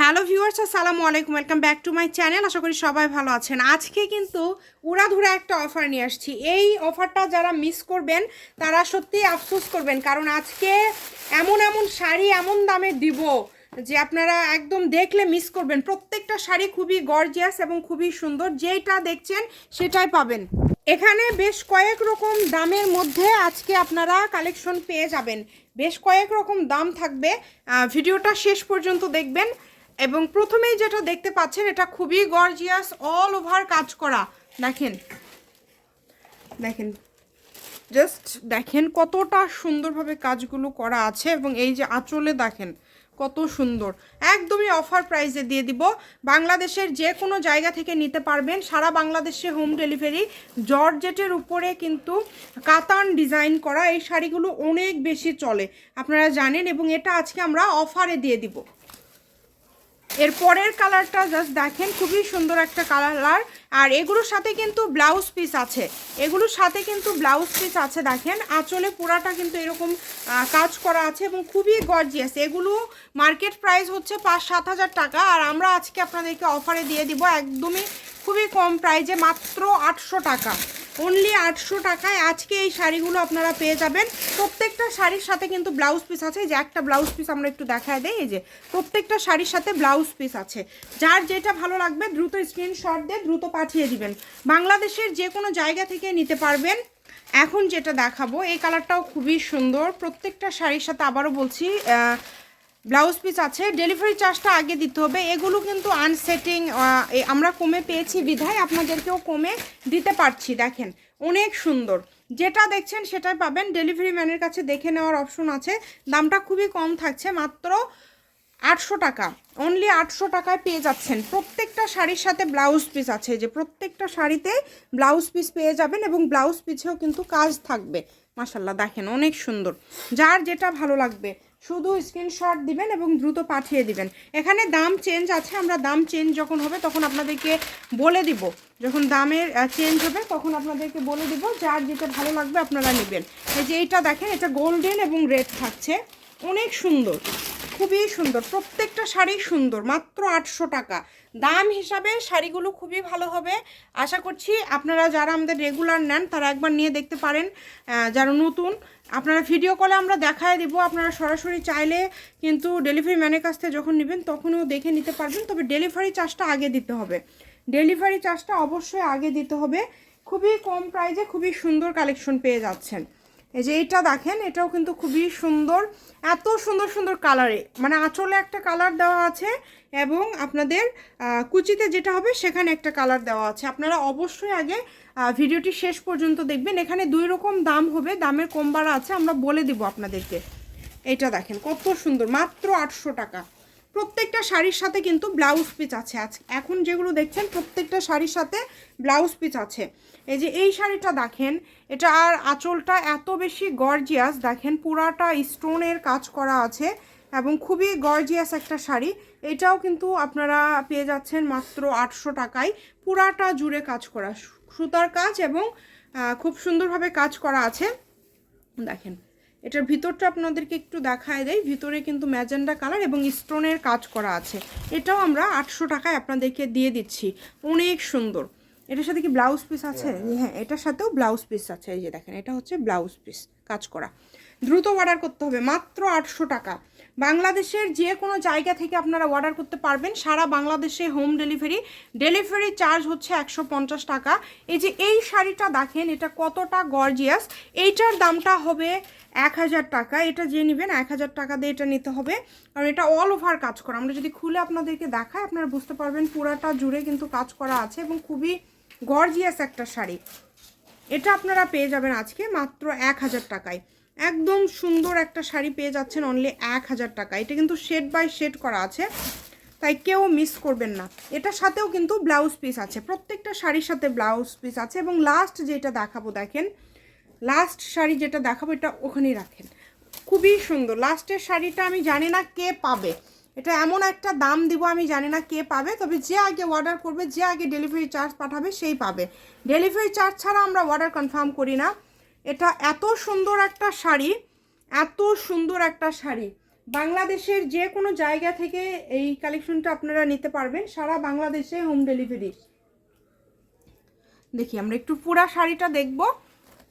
Hello viewers, আসসালামু আলাইকুম। Welcome back to my channel আশা করি সবাই ভালো আছেন। আজকে কিন্তু উড়াধুরা একটা অফার নিয়ে আসছি। এই অফারটা যারা মিস করবেন, তারা সত্যিই আফসোস করবেন। কারণ আজকে এমন এমন শাড়ি এমন দামে দিব যে আপনারা একদম দেখলে মিস করবেন। প্রত্যেকটা শাড়ি খুবই গর্জিয়াস এবং খুবই সুন্দর। যেটা দেখছেন, সেটাই পাবেন। এখানে বেশ কয়েক রকম দামের মধ্যে আজকে আপনারা কালেকশন পেয়ে যাবেন। বেশ কয়েক রকম দাম থাকবে। ভিডিওটা শেষ পর্যন্ত দেখবেন। এবং প্রথমেই যেটা দেখতে পাচ্ছেন, এটা খুবই গর্জিয়াস অল ওভার কাজ করা। দেখেন দেখেন জাস্ট দেখেন কতটা সুন্দরভাবে কাজগুলো করা আছে এবং এই যে আঁচলে দেখেন, কত সুন্দর। একদমই অফার প্রাইসে দিয়ে দিব। বাংলাদেশের যে কোনো জায়গা থেকে নিতে পারবেন। সারা বাংলাদেশে হোম ডেলিভারি জর্জেটের উপরে কিন্তু কাতান ডিজাইন করা এই শাড়িগুলো অনেক বেশি চলে। আপনারা জানেন এবং এটা আজকে আমরা অফারে দিয়ে দিব। এর পরের কালারটা জাস্ট দেখেন, খুবই সুন্দর একটা কালার। আর এগুলোর সাথে কিন্তু ব্লাউজ পিস আছে। এগুলোর সাথে কিন্তু ব্লাউজ পিস আছে, দেখেন। আঁচলে পুরাটা কিন্তু এরকম কাজ করা আছে এবং খুবই গর্জিয়াস এগুলো মার্কেট প্রাইস হচ্ছে পাঁচ সাত হাজার টাকা। আর আমরা আজকে আপনাদেরকে অফারে দিয়ে দিব একদমই খুবই কম প্রাইজে মাত্র আটশো টাকা। অনলি আটশো টাকায় আজকে এই শাড়িগুলো আপনারা পেয়ে যাবেন। প্রত্যেকটা শাড়ির সাথে কিন্তু ব্লাউজ পিস আছে। যে একটা ব্লাউজ পিস আমরা একটু দেখায় দেই। এই যে প্রত্যেকটা শাড়ির সাথে ব্লাউজ পিস আছে। যার যেটা ভালো লাগবে দ্রুত স্ক্রিনশট দিয়ে দ্রুত পাঠিয়ে দিবেন। বাংলাদেশের যে কোনো জায়গা থেকে নিতে পারবেন। এখন যেটা দেখাবো, এই কালারটাও খুবই সুন্দর। প্রত্যেকটা শাড়ির সাথে আবারও বলছি ব্লাউজ পিস আছে ডেলিভারি চার্জটা আগে দিতে হবে। এগুলো কিন্তু আনসেটিং আমরা কমে পেয়েছি বিধায়, আপনাদেরকেও কমে দিতে পারছি, দেখেন। অনেক সুন্দর। যেটা দেখছেন সেটাই পাবেন। ডেলিভারি ম্যানের কাছে দেখে নেওয়ার অপশন আছে। দামটা খুবই কম থাকছে, মাত্র আটশো টাকা। অনলি আটশো টাকায় পেয়ে যাচ্ছেন। প্রত্যেকটা শাড়ির সাথে ব্লাউজ পিস আছে। যে প্রত্যেকটা শাড়িতে ব্লাউজ পিস পেয়ে যাবেন এবং ব্লাউজ পিছেও কিন্তু কাজ থাকবে। মাসাল্লাহ দেখেন অনেক সুন্দর। যার যেটা ভালো লাগবে, শুধু স্ক্রিনশট দিবেন এবং দ্রুত পাঠিয়ে দিবেন। এখানে দাম চেঞ্জ আছে, আমরা দাম চেঞ্জ যখন হবে তখন আপনাদেরকে বলে দিব। যখন দামের চেঞ্জ হবে তখন আপনাদেরকে বলে দিব, যার যেটা ভালো লাগবে আপনারা নেবেন। এই যে এইটা দেখেন, এটা গোল্ডেন এবং রেড থাকছে। অনেক সুন্দর। খুবই সুন্দর, প্রত্যেকটা শাড়ি সুন্দর, মাত্র আটশো টাকা। দাম হিসাবে শাড়িগুলো খুবই ভালো হবে। আশা করছি আপনারা যারা আমাদের রেগুলার নেন, তারা একবার নিয়ে দেখতে পারেন যারা নতুন। আপনারা ভিডিও কলে আমরা দেখায় দেবো, আপনারা সরাসরি চাইলে কিন্তু ডেলিভারি ম্যানের কাছ থেকে যখন নেবেন, তখনও দেখে নিতে পারবেন। তবে ডেলিভারি চার্জটা আগে দিতে হবে। ডেলিভারি চার্জটা অবশ্যই আগে দিতে হবে। খুবই কম প্রাইজে খুবই সুন্দর কালেকশন পেয়ে যাচ্ছেন। এই যে এটা দেখেন, এটাও কিন্তু খুবই সুন্দর, এত সুন্দর সুন্দর কালারে মানে আঁচলে একটা কালার দেওয়া আছে এবং আপনাদের কুচিতে যেটা হবে সেখানে একটা কালার দেওয়া আছে। আপনারা অবশ্যই আগে ভিডিওটি শেষ পর্যন্ত দেখবেন। এখানে দুই রকম দাম হবে, দামের কম আছে, আমরা বলে দিব আপনাদেরকে। এটা দেখেন, কত সুন্দর, মাত্র আটশো টাকা। প্রত্যেকটা শাড়ির সাথে কিন্তু ব্লাউজ পিস আছে। আজ এখন যেগুলো দেখছেন, প্রত্যেকটা শাড়ির সাথে ব্লাউজ পিস আছে। এই যে এই শাড়িটা দেখেন, এটা আর আঁচলটা এত বেশি গর্জিয়াস দেখেন পুরাটা স্টোনের কাজ করা আছে এবং খুবই গর্জিয়াস একটা শাড়ি। এটাও কিন্তু আপনারা পেয়ে যাচ্ছেন মাত্র আটশো টাকায়। পুরাটা জুড়ে কাজ করা সুতার কাজ এবং খুব সুন্দরভাবে কাজ করা আছে। দেখেন। এটার ভিতরটা আপনাদেরকে একটু দেখায় দেয় ভিতরে কিন্তু ম্যাজেন্ডা কালার এবং স্টোনের কাজ করা আছে। এটাও আমরা আটশো টাকায় আপনাদেরকে দিয়ে দিচ্ছি। অনেক সুন্দর। এটার সাথে কি ব্লাউজ পিস আছে? হ্যাঁ এটার সাথেও ব্লাউজ পিস আছে। এই যে দেখেন এটা হচ্ছে ব্লাউজ পিস কাজ করা। দ্রুত অর্ডার করতে হবে। মাত্র আটশো টাকা। বাংলাদেশের যে কোনো জায়গা থেকে আপনারা অর্ডার করতে পারবেন। সারা বাংলাদেশে হোম ডেলিভারি ডেলিভারি চার্জ হচ্ছে একশো পঞ্চাশ টাকা। এই যে এই শাড়িটা দেখেন, এটা কতটা গর্জিয়াস এইটার দামটা হবে এক হাজার টাকা। এটা যে নেবেন, এক হাজার টাকা দিয়ে এটা নিতে হবে। কারণ এটা অল ওভার কাজ করা। আমরা যদি খুলে আপনাদেরকে দেখাই, আপনারা বুঝতে পারবেন পুরাটা জুড়ে কিন্তু কাজ করা আছে এবং খুবই গর্জিয়াস একটা শাড়ি। এটা আপনারা পেয়ে যাবেন আজকে মাত্র এক হাজার টাকায়। একদম সুন্দর একটা শাড়ি পেয়ে যাচ্ছেন অনলি এক হাজার টাকা। এটা কিন্তু শেড বাই শেড করা আছে, তাই কেউ মিস করবেন না। এটার সাথেও কিন্তু ব্লাউজ পিস আছে, প্রত্যেকটা শাড়ির সাথে ব্লাউজ পিস আছে এবং লাস্ট যেটা দেখাবো দেখেন লাস্ট শাড়ি যেটা দেখাবো এটা ওখানেই রাখেন। খুবই সুন্দর। লাস্টের শাড়িটা আমি জানি না কে পাবে। এটা এমন একটা দাম দিব, আমি জানি না কে পাবে, তবে যে আগে অর্ডার করবে, যে আগে ডেলিভারি চার্জ পাঠাবে, সেই পাবে। ডেলিভারি চার্জ ছাড়া আমরা অর্ডার কনফার্ম করি না। এটা এত সুন্দর একটা শাড়ি, এত সুন্দর একটা শাড়ি। বাংলাদেশের যে কোনো জায়গা থেকে এই কালেকশনটা আপনারা নিতে পারবেন, সারা বাংলাদেশে হোম ডেলিভারি দেখি, আমরা একটু পুরা শাড়িটা দেখব।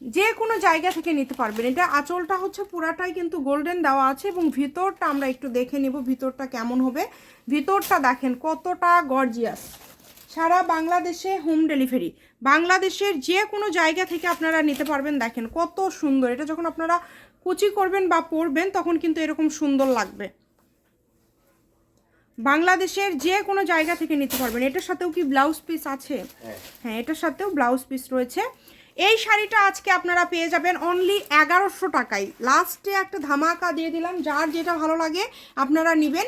যে কোনো জায়গা থেকে নিতে পারবেন। এটা আঁচলটা হচ্ছে পুরাটাই কিন্তু গোল্ডেন দেওয়া আছে এবং ভিতরটা আমরা একটু দেখে নিব ভিতরটা কেমন হবে। ভিতরটা দেখেন কতটা গর্জিয়াস সারা বাংলাদেশে হোম ডেলিভারি বাংলাদেশের যে কোনো জায়গা থেকে আপনারা নিতে পারবেন দেখেন কত সুন্দর। এটা যখন আপনারা কুচি করবেন বা পরবেন তখন কিন্তু এরকম সুন্দর লাগবে। বাংলাদেশের যে কোনো জায়গা থেকে নিতে পারবেন। এটার সাথেও কি ব্লাউজ পিস আছে? হ্যাঁ। এটার সাথেও ব্লাউজ পিস রয়েছে। এই শাড়িটা আজকে আপনারা পেয়ে যাবেন অনলি এগারোশো টাকায়। লাস্টে একটা ধামাকা দিয়ে দিলাম যার যেটা ভালো লাগে আপনারা নেবেন।